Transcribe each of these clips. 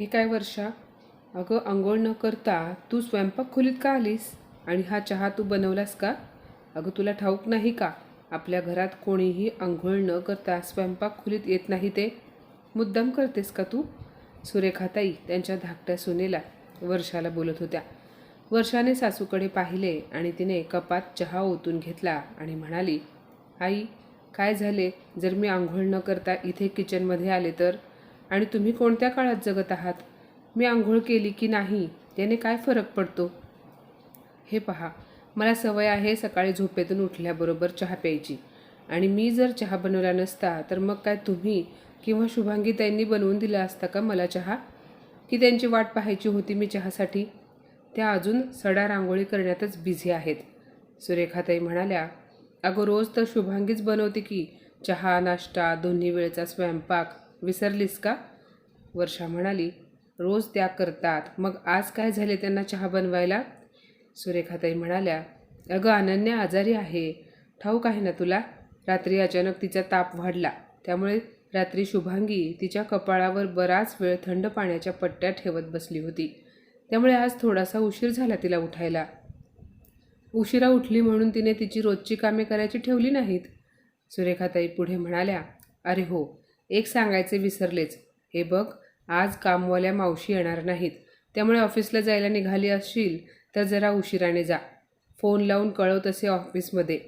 हे काय वर्षा? अगं आंघोळ न करता तू स्वयंपाक खोलीत का आलीस? आणि हा चहा तू बनवलास का? अगं तुला ठाऊक नाही का? आपल्या घरात कोणीही आंघोळ न करता स्वयंपाक खोलीत येत नाही ते. मुद्दाम करतेस का तू? सुरेखाताई त्यांच्या धाकट्या सुनेला वर्षाला बोलत होत्या. वर्षाने सासूकडे पाहिले आणि तिने कपात चहा ओतून घेतला आणि म्हणाली आई काय झाले? जर मी आंघोळ न करता इथे किचनमध्ये आले तर? आणि तुम्ही कोणत्या काळात जगत आहात? मी आंघोळ केली की नाही? त्याने काय फरक पडतो? हे पहा मला सवय आहे सकाळी झोपेतून उठल्याबरोबर चहा प्यायची. आणि मी जर चहा बनवला नसता तर मग काय तुम्ही किंवा शुभांगी त्यांनी बनवून दिला असता का मला चहा? की त्यांची वाट पाहायची होती मी चहासाठी? त्या अजून सडा रांगोळी करण्यातच बिझी आहेत. सुरेखाताई म्हणाल्या अगं रोज तर शुभांगीच बनवते की. चहा नाश्ता दोन्ही वेळचा स्वयंपाक. विसरलीस का? वर्षा म्हणाली रोज त्या करतात. मग आज काय झाले त्यांना चहा बनवायला? सुरेखाताई म्हणाल्या अगं अनन्या आजारी आहे. ठाऊक आहे ना तुला? रात्री अचानक तिचा ताप वाढला. त्यामुळे रात्री शुभांगी तिच्या कपाळावर बराच वेळ थंड पाण्याच्या पट्ट्या ठेवत बसली होती. त्यामुळे आज थोडासा उशीर झाला तिला उठायला. उशिरा उठली म्हणून तिने तिची रोजची कामे करायची ठेवली नाहीत? सुरेखाताई पुढे म्हणाल्या अरे हो एक सांगायचे विसरलेच. हे बघ आज कामवाल्या मावशी येणार नाहीत. त्यामुळे ऑफिसला जायला निघाली असशील तर जरा उशिराने जा. फोन लावून कळव तसे ऑफिसमध्ये.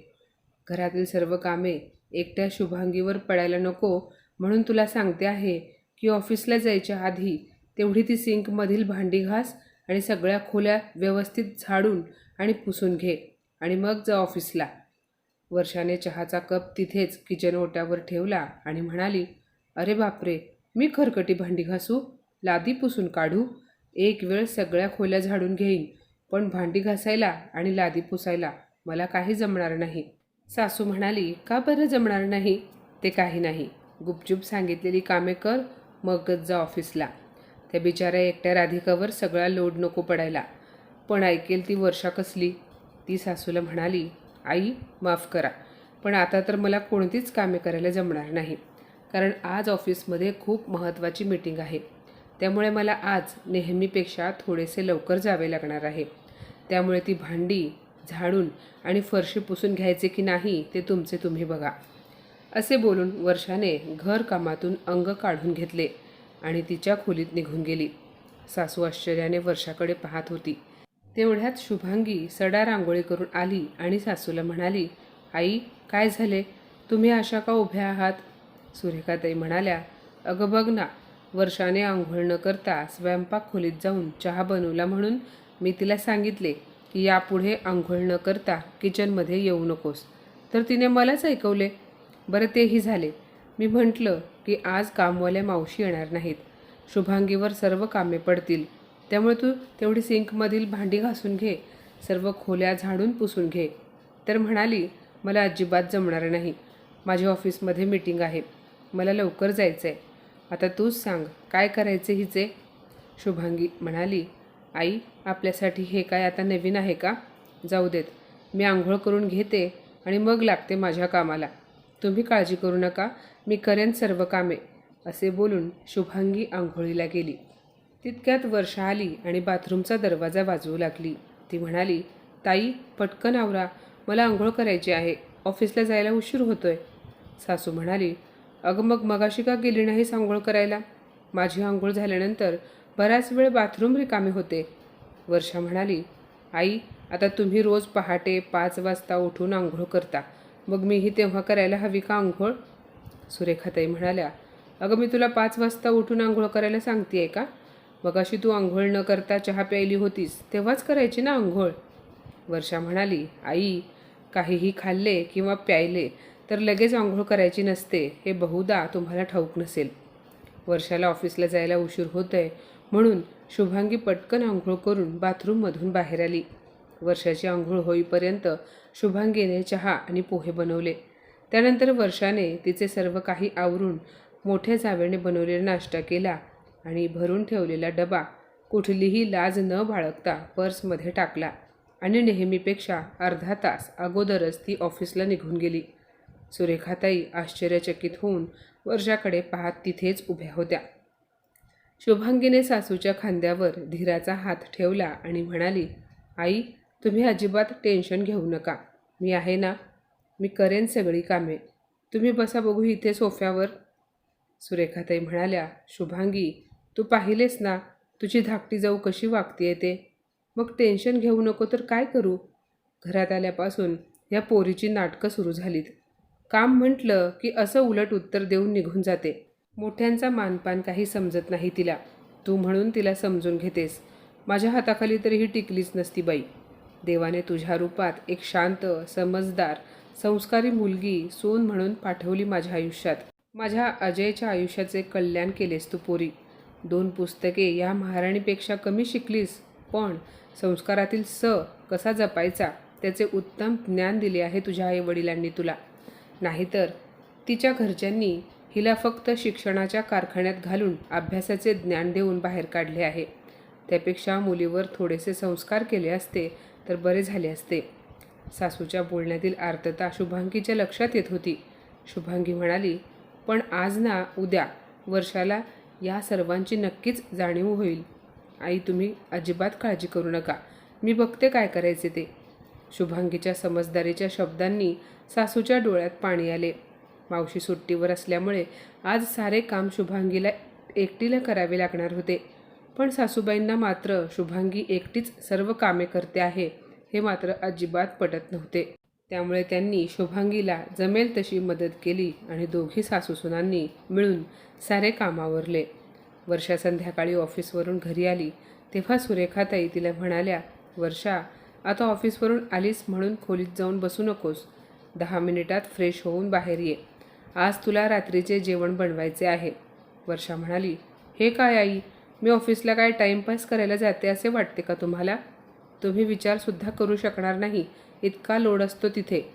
घरातील सर्व कामे एकट्या शुभांगीवर पडायला नको म्हणून तुला सांगते आहे की ऑफिसला जायच्या आधी तेवढी ती सिंकमधील भांडी घास आणि सगळ्या खोल्या व्यवस्थित झाडून आणि पुसून घे आणि मग जा ऑफिसला. वर्षाने चहाचा कप तिथेच किचन ओट्यावर ठेवला आणि म्हणाली अरे बापरे मी खरकटी भांडी घासू लादी पुसून काढू एक वेळ सगळ्या खोल्या झाडून घेईन पण भांडी घासायला आणि लादी पुसायला मला काही जमणार नाही. सासू म्हणाली का बरं जमणार नाही? ते काही नाही. गुपचूप सांगितलेली कामे कर मगच जा ऑफिसला त्या बिचाऱ्या एकट्या राधिकावर सगळा लोड नको पडायला. पण ऐकेल ती वर्षा कसली? ती सासूला म्हणाली आई माफ करा. पण आता तर मला कोणतीच कामे करायला जमणार नाही. कारण आज ऑफिसमध्ये खूप महत्त्वाची मीटिंग आहे. त्यामुळे मला आज नेहमीपेक्षा थोडेसे लवकर जावे लागणार आहे. त्यामुळे ती भांडी झाडून आणि फरशी पुसून घ्यायचे की नाही ते तुमचे तुम्ही बघा. असे बोलून वर्षाने घरकामातून अंग काढून घेतले आणि तिच्या खोलीत निघून गेली. सासू आश्चर्याने वर्षाकडे पाहत होती. तेवढ्यात शुभांगी सडा रांगोळी करून आली आणि सासूला म्हणाली आई काय झाले? तुम्ही अशा का उभ्या आहात? सुरेखाताई म्हणाल्या अगं बघ ना वर्षाने आंघोळ न करता स्वयंपाक खोलीत जाऊन चहा बनवला म्हणून मी तिला सांगितले की यापुढे आंघोळ न करता किचनमध्ये येऊ नकोस. तर तिने मलाच ऐकवले. बरं तेही झाले. मी म्हटलं की आज कामवाल्या मावशी येणार नाहीत. शुभांगीवर सर्व कामे पडतील. त्यामुळे तू तेवढी सिंकमधील भांडी घासून घे सर्व खोल्या झाडून पुसून घे. तर म्हणाली मला अजिबात जमणार नाही. माझ्या ऑफिसमध्ये मीटिंग आहे. मला लवकर जायचं आहे आता तूच सांग काय करायचे हिचे? शुभांगी म्हणाली आई आपल्यासाठी हे काय आता नवीन आहे का? जाऊ देत. मी आंघोळ करून घेते आणि मग लागते माझ्या कामाला. तुम्ही काळजी करू नका मी करेन सर्व कामे असे बोलून शुभांगी आंघोळीला गेली. तितक्यात वर्षा आली आणि बाथरूमचा दरवाजा वाजवू लागली. ती म्हणाली ताई पटकन आवरा. मला आंघोळ करायची आहे. ऑफिसला जायला उशीर होतोय. सासू म्हणाली अगं मग मगाशी का गेली नाहीस आंघोळ करायला? माझी आंघोळ झाल्यानंतर बराच वेळ बाथरूम रिकामे होते. वर्षा म्हणाली आई आता तुम्ही रोज पहाटे पाच वाजता उठून आंघोळ करता. मग मीही तेव्हा करायला हवी का आंघोळ? सुरेखाताई म्हणाल्या अगं मी तुला पाच वाजता उठून आंघोळ करायला सांगते आहे का? मग अशी तू आंघोळ न करता चहा प्यायली होतीस तेव्हाच करायची ना आंघोळ? वर्षा म्हणाली आई काहीही खाल्ले किंवा प्यायले तर लगेच आंघोळ करायची नसते हे बहुधा तुम्हाला ठाऊक नसेल. वर्षाला ऑफिसला जायला उशीर होत आहे म्हणून शुभांगी पटकन आंघोळ करून बाथरूममधून बाहेर आली. वर्षाची आंघोळ होईपर्यंत शुभांगीने चहा आणि पोहे बनवले. त्यानंतर वर्षाने तिचे सर्व काही आवरून मोठ्या जावेने बनवलेला नाश्ता केला आणि भरून ठेवलेला डबा कुठलीही लाज न बाळगता पर्समध्ये टाकला आणि नेहमीपेक्षा अर्धा तास अगोदरच ती ऑफिसला निघून गेली. सुरेखाताई आश्चर्यचकित होऊन वर्षाकडे पाहत तिथेच उभ्या होत्या. शुभांगीने सासूच्या खांद्यावर धीराचा हात ठेवला आणि म्हणाली आई तुम्ही अजिबात टेन्शन घेऊ नका. मी आहे ना मी करेन सगळी कामे. तुम्ही बसा बघू इथे सोफ्यावर. सुरेखाताई म्हणाल्या शुभांगी तू पाहिलेस ना तुझी धाकटी जाऊ कशी वागतीये ते? मग टेन्शन घेऊ नको तर काय करू? घरात आल्यापासून या पोरीची नाटकं सुरू झालीत. काम म्हटलं की असं उलट उत्तर देऊन निघून जाते. मोठ्यांचा मानपान काही समजत नाही तिला. तू म्हणून तिला समजून घेतेस. माझ्या हाताखाली तरी ही टिकलीच नसती बाई. देवाने तुझ्या रूपात एक शांत समजदार संस्कारी मुलगी सून म्हणून पाठवली माझ्या आयुष्यात. माझ्या अजयच्या आयुष्याचे कल्याण केलेस तू पोरी. दोन पुस्तके या महाराणीपेक्षा कमी शिकलीस. पण संस्कारातील स कसा जपायचा त्याचे उत्तम ज्ञान दिले आहे तुझ्या आईवडिलांनी तुला. नाहीतर तिच्या घरच्यांनी हिला फक्त शिक्षणाच्या कारखान्यात घालून अभ्यासाचे ज्ञान देऊन बाहेर काढले आहे. त्यापेक्षा मुलीवर थोडेसे संस्कार केले असते तर बरे झाले असते. सासूच्या बोलण्यातील आर्तता शुभांगीच्या लक्षात येत होती. शुभांगी म्हणाली पण आज ना उद्या वर्षाला या सर्वांची नक्कीच जाणीव होईल. आई तुम्ही अजिबात काळजी करू नका. मी बघते काय करायचे ते. शुभांगीच्या समजदारीच्या शब्दांनी सासूच्या डोळ्यात पाणी आले. मावशी सुट्टीवर असल्यामुळे आज सारे काम शुभांगीला एकटीला करावे लागणार होते. पण सासूबाईंना मात्र शुभांगी एकटीच सर्व कामे करते आहे हे मात्र अजिबात पटत नव्हते. त्यामुळे त्यांनी शुभांगीला जमेल तशी मदत केली आणि दोघी सासूसुनांनी मिळून सारे कामावरले वर्षा संध्याकाळी ऑफिसवरून घरी आली. तेव्हा सुरेखाताई तिला म्हणाल्या वर्षा आता ऑफिसवरून आलीस म्हणून खोलीत जाऊन बसू नकोस. दहा मिनिटात फ्रेश होऊन बाहेर ये. आज तुला रात्रीचे जेवण बनवायचे आहे. वर्षा म्हणाली हे काय आई? मी ऑफिसला काय टाईमपास करायला जाते असे वाटते का तुम्हाला? तुम्ही विचारसुद्धा करू शकणार नाही. इतका लोड असतो तिथे.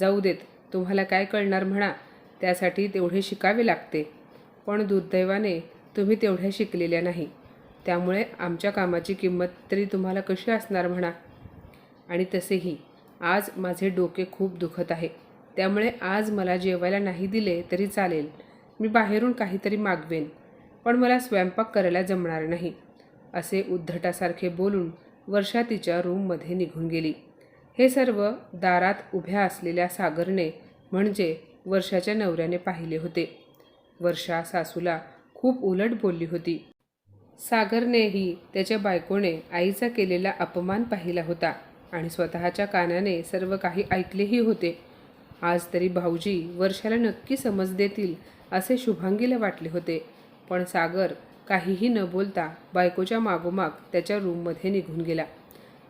जाऊ देत तुम्हाला काय कळणार म्हणा? त्यासाठी तेवढे शिकावे लागते. पण दुर्दैवाने तुम्ही तेवढ्या शिकलेल्या नाही. त्यामुळे आमच्या कामाची किंमत तरी तुम्हाला कशी असणार म्हणा? आणि तसेही. आज माझे डोके खूप दुखत आहे. त्यामुळे आज मला जेवायला नाही दिले तरी चालेल. मी बाहेरून काहीतरी मागवेन. पण मला स्वयंपाक करायला जमणार नाही. असे उद्धटासारखे बोलून वर्षा तिच्या रूममध्ये निघून गेली. हे सर्व दारात उभ्या असलेल्या सागरने म्हणजे वर्षाच्या नवऱ्याने पाहिले होते. वर्षा सासूला खूप उलट बोलली होती. सागरनेही त्याच्या बायकोने आईचा केलेला अपमान पाहिला होता. आणि स्वतःच्या कानाने सर्व काही ऐकलेही होते. आज तरी भाऊजी वर्षाला नक्की समज देतील असे शुभांगीला वाटले होते. पण सागर काहीही न बोलता बायकोच्या मागोमाग त्याच्या रूममध्ये निघून गेला.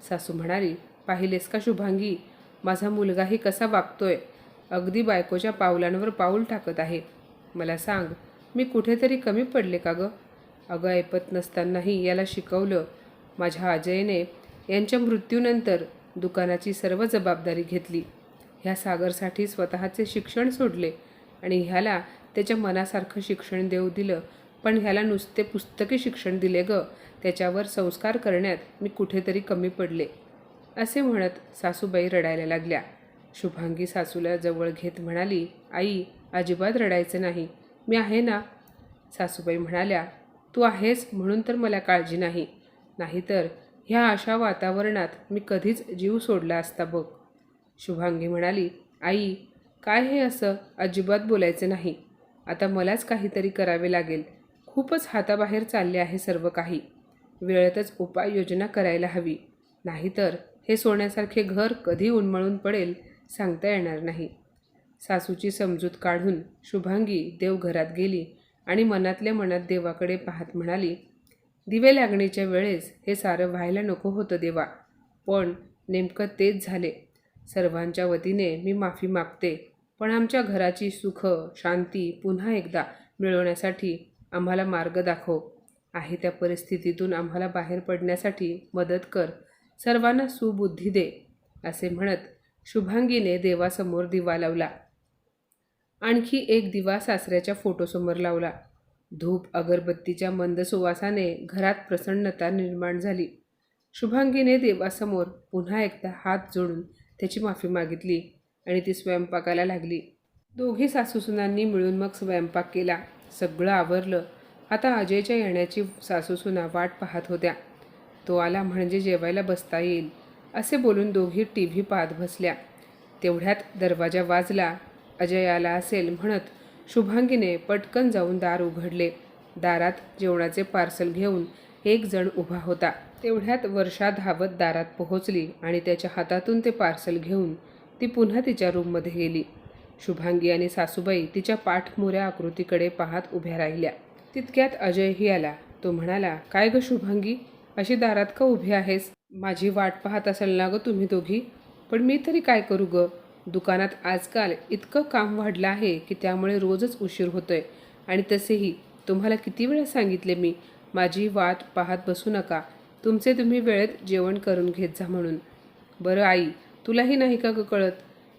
सासू म्हणाली पाहिलेस का शुभांगी? माझा मुलगाही कसा वागतोय? अगदी बायकोच्या पावलांवर पाऊल टाकत आहे. मला सांग मी कुठेतरी कमी पडले का गं? अगं ऐपत नसतानाही याला शिकवलं माझ्या अजयने यांच्या मृत्यूनंतर दुकानाची सर्व जबाबदारी घेतली. ह्या सागरसाठी स्वतःचे शिक्षण सोडले आणि ह्याला त्याच्या मनासारखं शिक्षण देऊ दिलं. पण ह्याला नुसते पुस्तकी शिक्षण दिले ग. त्याच्यावर संस्कार करण्यात मी कुठेतरी कमी पडले असे म्हणत सासूबाई रडायला लागल्या. शुभांगी सासूला जवळ घेत म्हणाली आई अजिबात रडायचं नाही. मी आहे ना? सासूबाई म्हणाल्या तू आहेस म्हणून तर मला काळजी नाही. नाहीतर ह्या अशा वातावरणात मी कधीच जीव सोडला असता बघ. शुभांगी म्हणाली आई काय हे असं? अजिबात बोलायचं नाही. आता मलाच काहीतरी करावे लागेल. खूपच हाताबाहेर चालले आहे सर्व काही. वेळेतच उपाययोजना करायला हवी. नाहीतर हे सोन्यासारखे घर कधी उन्मळून पडेल सांगता येणार नाही. सासूची समजूत काढून शुभांगी देवघरात गेली आणि मनातल्या मनात देवाकडे पाहत म्हणाली दिवे लागणीच्या वेळेस हे सारं व्हायला नको होतं देवा. पण नेमकं तेच झाले. सर्वांच्या वतीने मी माफी मागते. पण आमच्या घराची सुख शांती पुन्हा एकदा मिळवण्यासाठी आम्हाला मार्ग दाखव. आहे त्या परिस्थितीतून आम्हाला बाहेर पडण्यासाठी मदत कर. सर्वांना सुबुद्धी दे असे म्हणत शुभांगीने देवासमोर दिवा लावला. आणखी एक दिवा सासऱ्याच्या फोटोसमोर लावला. धूप अगरबत्तीच्या मंद सुवासाने घरात प्रसन्नता निर्माण झाली. शुभांगीने देवासमोर पुन्हा एकदा हात जोडून त्याची माफी मागितली आणि ती स्वयंपाकाला लागली. दोघी सासूसुनांनी मिळून मग स्वयंपाक केला. सगळं आवरलं. आता अजयच्या येण्याची सासूसुना वाट पाहत होत्या. तो आला म्हणजे जेवायला बसता येईल असे बोलून दोघी टी व्ही पाहत बसल्या. तेवढ्यात दरवाजा वाजला. अजय आला असेल म्हणत शुभांगीने पटकन जाऊन दार उघडले. दारात जेवणाचे पार्सल घेऊन एक जण उभा होता. तेवढ्यात वर्षा धावत दारात पोहोचली आणि त्याच्या हातातून ते पार्सल घेऊन ती पुन्हा तिच्या रूममध्ये गेली. शुभांगी आणि सासूबाई तिच्या पाठमोऱ्या आकृतीकडे पाहत उभ्या राहिल्या. तितक्यात अजयही आला. तो म्हणाला काय ग शुभांगी? अशी दारात का उभी आहेस? माझी वाट पाहत असाल ना ग तुम्ही दोघी? पण मी तरी काय करू ग? दुकानात आजकाल इतकं काम वाढलं आहे की त्यामुळे रोजच उशीर होतोय. आणि तसेही तुम्हाला किती वेळा सांगितले मी माझी वाट पाहत बसू नका. तुमचे तुम्ही वेळेत जेवण करून घेत जा म्हणून. बरं आई तुलाही नाही का कळत?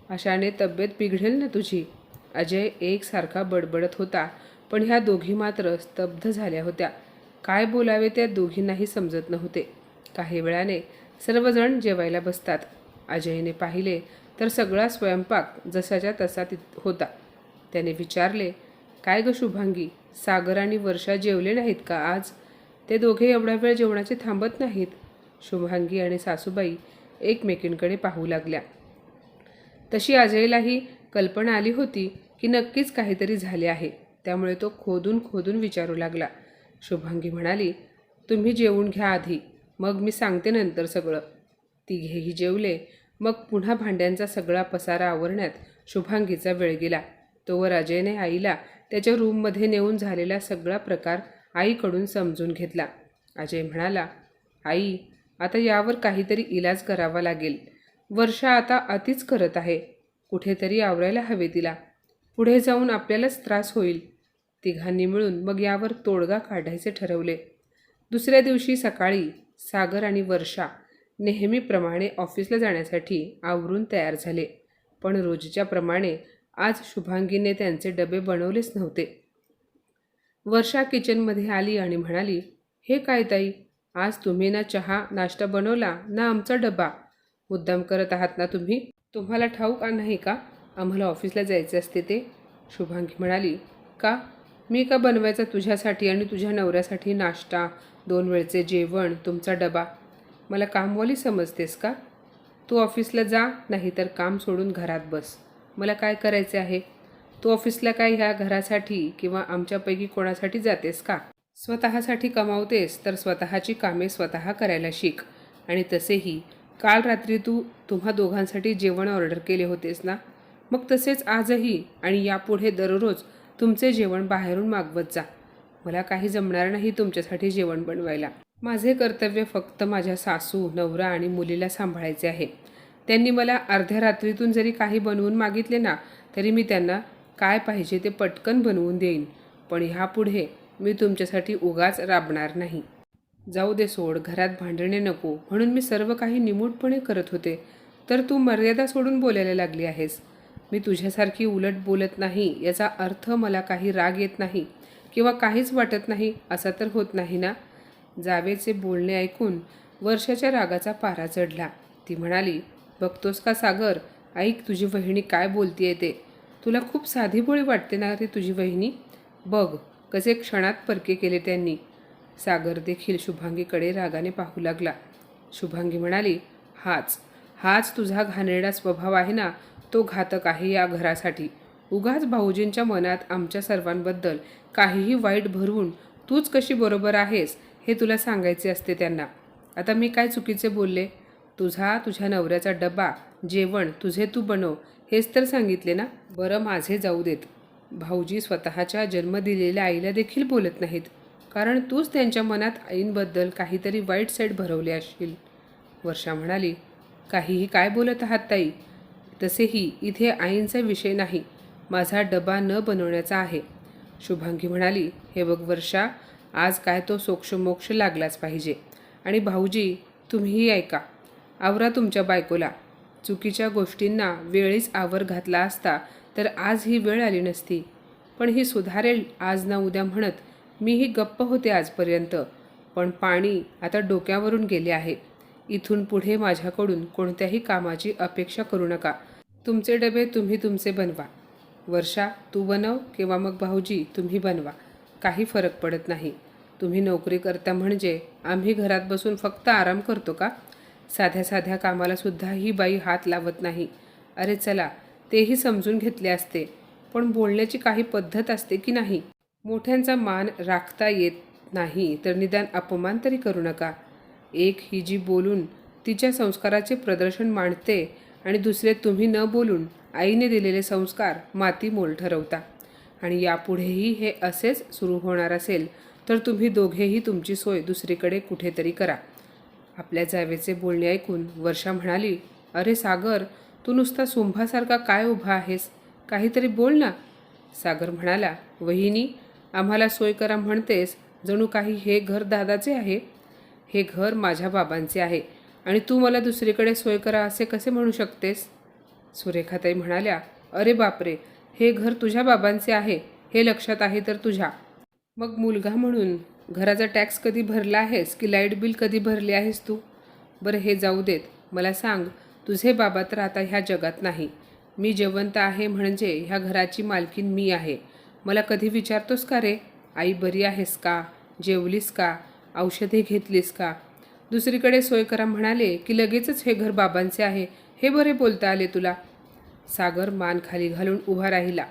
अशाने तब्येत बिघडेल ना तुझी? अजय एकसारखा बडबडत होता पण ह्या दोघी मात्र स्तब्ध झाल्या होत्या. काय बोलावे त्या दोघींनाही समजत नव्हते. काही वेळाने सर्वजण जेवायला बसतात. अजयने पाहिले तर सगळा स्वयंपाक जसाच्या तसा तित होता. त्याने विचारले काय ग शुभांगी सागर आणि वर्षा जेवले नाहीत का आज? ते दोघे एवढा वेळ जेवणाचे थांबत नाहीत. शुभांगी आणि सासूबाई एकमेकींकडे पाहू लागल्या. तशी अजयलाही कल्पना आली होती की नक्कीच काहीतरी झाले आहे. त्यामुळे तो खोदून खोदून विचारू लागला. शुभांगी म्हणाली तुम्ही जेवून घ्या आधी मग मी सांगते नंतर सगळं. तिघेही जेवले. मग पुन्हा भांड्यांचा सगळा पसारा आवरण्यात शुभांगीचा वेळ गेला. तोवर अजयने आईला त्याच्या रूममध्ये नेऊन झालेला सगळा प्रकार आईकडून समजून घेतला. अजय म्हणाला आई आता यावर काहीतरी इलाज करावा लागेल. वर्षा आता अतिच करत आहे. कुठेतरी आवरायला हवे तिला. पुढे जाऊन आपल्यालाच त्रास होईल. तिघांनी मिळून मग यावर तोडगा काढायचे ठरवले. दुसऱ्या दिवशी सकाळी सागर आणि वर्षा नेहमीप्रमाणे ऑफिसला जाण्यासाठी आवरून तयार झाले. पण रोजच्या प्रमाणे आज शुभांगीने त्यांचे डबे बनवलेच नव्हते. वर्षा किचनमध्ये आली आणि म्हणाली हे काय ताई आज तुम्ही ना चहा नाश्ता बनवला ना आमचा डबा? मुद्दाम करत आहात ना तुम्ही? तुम्हाला ठाऊक नाही का? आम्हाला ऑफिसला जायचे असते ते. शुभांगी म्हणाली का? मी का बनवायचा तुझ्यासाठी आणि तुझ्या नवऱ्यासाठी नाश्ता दोन वेळचे जेवण तुमचा डबा? मला कामवाली समजतेस का? तू ऑफिसला जा नाही तर काम सोडून घरात बस. मला काय करायचे आहे? तू ऑफिसला काय ह्या घरासाठी किंवा आमच्यापैकी कोणासाठी जातेस का? स्वतःसाठी कमावतेस तर स्वतःची कामे स्वतः करायला शिक. आणि तसेही काल रात्री तू तुम्हा दोघांसाठी जेवण ऑर्डर केले होतेस ना? मग तसेच आजही आणि यापुढे दररोज तुमचे जेवण बाहेरून मागवत जा. मला काही जमणार नाही तुमच्यासाठी जेवण बनवायला. माझे कर्तव्य फक्त माझ्या सासू नवरा आणि मुलीला सांभाळायचे आहे. त्यांनी मला अर्ध्या रात्रीतून जरी काही बनवून मागितले ना तरी मी त्यांना काय पाहिजे ते पटकन बनवून देईन. पण ह्यापुढे मी तुमच्यासाठी उगाच राबणार नाही. जाऊ दे सोड घरात भांडणे नको. म्हणून मी सर्व काही निमूटपणे करत होते. तर तू मर्यादा सोडून बोलायला लागली आहेस. मी तुझ्यासारखी उलट बोलत नाही याचा अर्थ मला काही राग येत नाही किंवा काहीच वाटत नाही असा तर होत नाही ना? जावेचे बोलणे ऐकून वर्षाच्या रागाचा पारा चढला. ती म्हणाली बघतोस का सागर? ऐक तुझी वहिनी काय बोलतीये ते. तुला खूप साधीभोळी वाटते ना ती तुझी वहिनी? बघ कसे क्षणात परके केले त्यांनी. सागर देखील शुभांगीकडे रागाने पाहू लागला. शुभांगी म्हणाली हाच हाच तुझा घाणेरडा स्वभाव आहे ना तो घातक आहे या घरासाठी. उगाच भाऊजींच्या मनात आमच्या सर्वांबद्दल काहीही वाईट भरवून तूच कशी बरोबर आहेस हे तुला सांगायचे असते त्यांना. आता मी काय चुकीचे बोलले? तुझा तुझ्या नवऱ्याचा डबा जेवण तुझे तू बनव हेच तर सांगितले ना? बरं माझे जाऊ देत. भाऊजी स्वतःच्या जन्म दिलेल्या आईला देखील बोलत नाहीत. कारण तूच त्यांच्या मनात आईंबद्दल काहीतरी वाईट साईड भरवले असशील. वर्षा म्हणाली काहीही काय बोलत आहात ताई? तसेही इथे आईंचा विषय नाही. माझा डबा न बनवण्याचा आहे. शुभांगी म्हणाली हे बघ वर्षा आज काय तो सोक्षमोक्ष लागलाच पाहिजे. आणि भाऊजी तुम्हीही ऐका. आवरा तुमच्या बायकोला. चुकीच्या गोष्टींना वेळीच आवर घातला असता तर आज ही वेळ आली नसती. पण ही सुधारेल आज ना उद्या म्हणत मीही गप्प होते आजपर्यंत. पण पाणी आता डोक्यावरून गेले आहे. इथून पुढे माझ्याकडून कोणत्याही कामाची अपेक्षा करू नका. तुमचे डबे तुम्ही तुमचे बनवा. वर्षा तू बनव किंवा मग भाऊजी तुम्ही बनवा. काही फरक पडत नाही. तुम्ही नोकरी करता म्हणजे आम्ही घरात बसून फक्त आराम करतो का? साध्या साध्या कामालासुद्धा ही बाई हात लावत नाही. अरे चला तेही समजून घेतले असते. पण बोलण्याची काही पद्धत असते की नाही? मोठ्यांचा मान राखता येत नाही तर निदान अपमान तरी करू नका. एक ही जी बोलून तिच्या संस्काराचे प्रदर्शन मांडते आणि दुसरे तुम्ही न बोलून आईने दिलेले संस्कार माती मोल ठरवता. आणि यापुढेही हे असेच सुरू होणार असेल तर तुम्ही दोघेही तुमची सोय दुसरीकडे कुठेतरी करा. आपल्या जावेचे बोलणे ऐकून वर्षा म्हणाली अरे सागर तू नुसता सुंभासारखा काय उभा आहेस? काहीतरी बोल ना. सागर म्हणाला वहिनी आम्हाला सोय करा म्हणतेस जणू काही हे घर दादाचे आहे? हे घर माझ्या बाबांचे आहे आणि तू मला दुसरीकडे सोय करा असे कसे म्हणू शकतेस? सुरेखाताई म्हणाल्या अरे बापरे हे घर तुझ्या बाबांचे आहे हे लक्षात आहे तर तुझ्या. मग मुलगा म्हणून घराचा टॅक्स कधी भरला आहेस की लाइट बिल कधी भरले आहेस तू? बरं हे जाऊ देत. मला सांग तुझे बाबा तर आता ह्या जगात नाही. मी जिवंत आहे म्हणजे ह्या घराची मालकीन मी आहे. मला कधी विचारतोस का रे? आई बरी आहेस का? जेवलीस का? औषधे घेतलीस का? दुसरीकडे सोय करा म्हणाले की लगेचच हे घर बाबांचे आहे. हे बरे बोलता आले तुला. सागर मान खाली घालून उभा राहिला.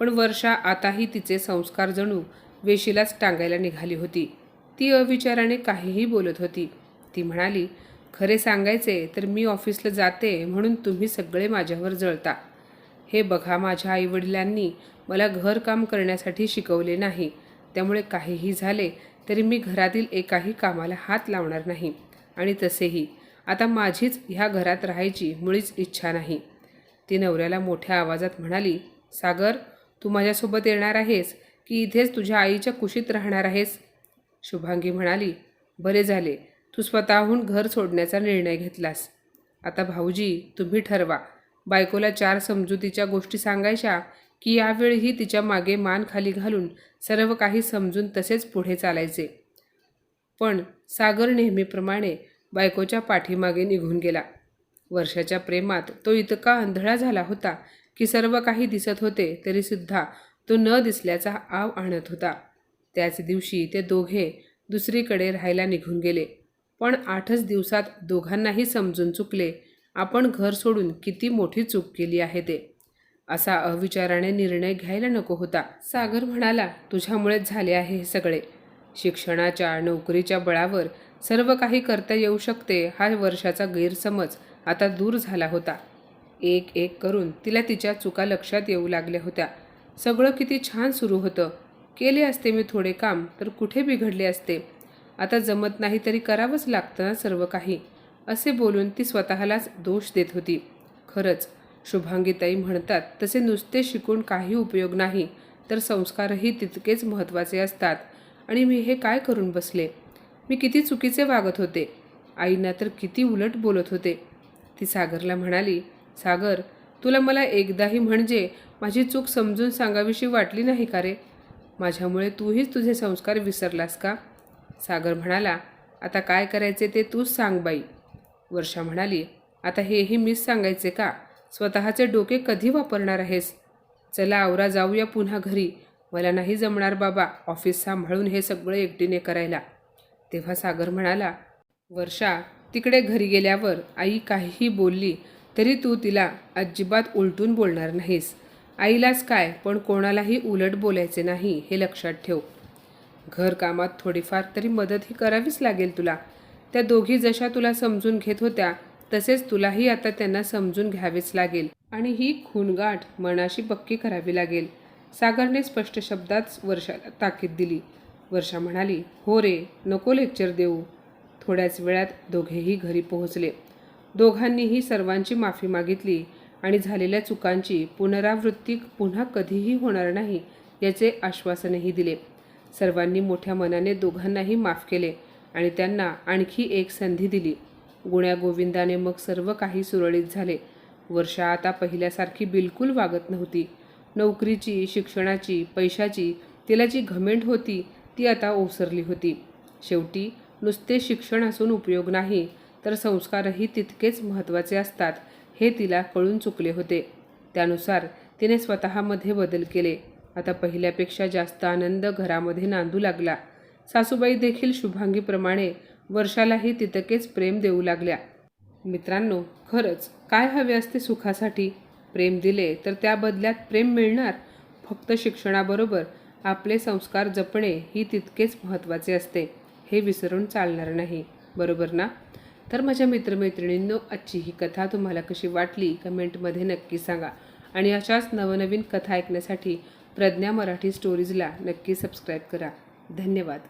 पण वर्षा आताही तिचे संस्कार जणू वेशीलाच टांगायला निघाली होती. ती अविचाराने काहीही बोलत होती. ती म्हणाली खरे सांगायचे तर मी ऑफिसला जाते म्हणून तुम्ही सगळे माझ्यावर जळता. हे बघा माझ्या आईवडिलांनी मला घरकाम करण्यासाठी शिकवले नाही. त्यामुळे काहीही झाले तरी मी घरातील एकाही कामाला हात लावणार नाही. आणि तसेही. आता माझीच ह्या घरात राहायची मुळीच इच्छा नाही. ती नवऱ्याला मोठ्या आवाजात म्हणाली सागर तू माझ्यासोबत येणार आहेस की इथेच तुझ्या आईच्या कुशीत राहणार आहेस? शुभांगी म्हणाली बरे झाले. तू स्वतःहून घर सोडण्याचा निर्णय घेतलास. आता भाऊजी तुम्ही ठरवा. बायकोला चार समजुतीच्या गोष्टी सांगायच्या की यावेळीही तिच्यामागे मान खाली घालून सर्व काही समजून तसेच पुढे चालायचे. पण सागर नेहमीप्रमाणे बायकोच्या पाठीमागे निघून गेला. वर्षाच्या प्रेमात तो इतका आंधळा झाला होता की सर्व काही दिसत होते तरीसुद्धा तो न दिसल्याचा आव आणत होता. त्याच दिवशी ते दोघे दुसरीकडे राहायला निघून गेले. पण आठच दिवसात दोघांनाही समजून चुकले. आपण घर सोडून किती मोठी चूक केली आहे ते. असा अविचाराने निर्णय घ्यायला नको होता. सागर म्हणाला तुझ्यामुळेच झाले आहे हे सगळे. शिक्षणाच्या नोकरीच्या बळावर सर्व काही करता येऊ शकते हा वर्षाचा गैरसमज. आता दूर झाला होता. एक एक करून तिला तिच्या चुका लक्षात येऊ लागल्या होत्या. सगळं किती छान सुरू होतं. केले असते मी थोडे काम तर कुठे बिघडले असते? आता जमत नाही तरी करावंच लागतं ना सर्व काही. असे बोलून ती स्वतःलाच दोष देत होती. खरंच शुभांगीताई म्हणतात तसे नुसते शिकून काही उपयोग नाही तर संस्कारही तितकेच महत्त्वाचे असतात. आणि मी हे काय करून बसले? मी किती चुकीचे वागत होते? आईना तर किती उलट बोलत होते. ती सागरला म्हणाली सागर तुला मला एकदाही म्हणजे माझी चूक समजून सांगावीशी वाटली नाही का रे? माझ्यामुळे तूहीच तुझे संस्कार विसरलास का? सागर म्हणाला आता काय करायचे ते तूच सांग बाई. वर्षा म्हणाली आता हेही मीच सांगायचे का? स्वतःचे डोके कधी वापरणार आहेस? चला आवरा जाऊया पुन्हा घरी. मला नाही जमणार बाबा ऑफिस सांभाळून हे सगळं एकटीने करायला. तेव्हा सागर म्हणाला वर्षा तिकडे घरी गेल्यावर आई काहीही बोलली तरी तू तिला अजिबात उलटून बोलणार नाहीस. आईलाच काय पण कोणालाही उलट बोलायचे नाही हे लक्षात ठेव. घरकामात थोडीफार तरी मदत ही करावीच लागेल तुला. त्या दोघी जशा तुला समजून घेत होत्या तसेच तुलाही आता त्यांना समजून घ्यावेच लागेल. आणि ही खूनगाठ मनाशी पक्की करावी लागेल. सागरने स्पष्ट शब्दात वर्षाला ताकीद दिली. वर्षा म्हणाली हो रे नको लेक्चर देऊ. थोड्याच वेळात दोघेही घरी पोहोचले. दोघांनीही सर्वांची माफी मागितली आणि झालेल्या चुकांची पुनरावृत्ती पुन्हा कधीही होणार नाही याचे आश्वासनही दिले. सर्वांनी मोठ्या मनाने दोघांनाही माफ केले आणि त्यांना आणखी एक संधी दिली. गुण्या गोविंदाने मग सर्व काही सुरळीत झाले. वर्षा आता पहिल्यासारखी बिलकुल वागत नव्हती. नोकरीची शिक्षणाची पैशाची तिला जी घमेंड होती ती आता ओसरली होती. शेवटी नुसते शिक्षण असून उपयोग नाही तर संस्कारही तितकेच महत्त्वाचे असतात हे तिला कळून चुकले होते. त्यानुसार तिने स्वतःमध्ये बदल केले. आता पहिल्यापेक्षा जास्त आनंद घरामध्ये नांदू लागला. सासूबाई देखील शुभांगीप्रमाणे वर्षालाही तितकेच प्रेम देऊ लागल्या. मित्रांनो खरंच काय हवे असते सुखासाठी? प्रेम दिले तर त्या बदल्यात प्रेम मिळणार? फक्त शिक्षणाबरोबर आपले संस्कार जपणे ही तितकेच महत्त्वाचे असते. हे विसरून चालणार नाही. बरोबर ना? तर माझ्या मित्रमैत्रिणींनो आजची ही कथा तुम्हाला कशी वाटली कमेंटमध्ये नक्की सांगा. आणि अशाच नवनवीन कथा ऐकण्यासाठी प्रज्ञा मराठी स्टोरीजला नक्की सबस्क्राईब करा. धन्यवाद.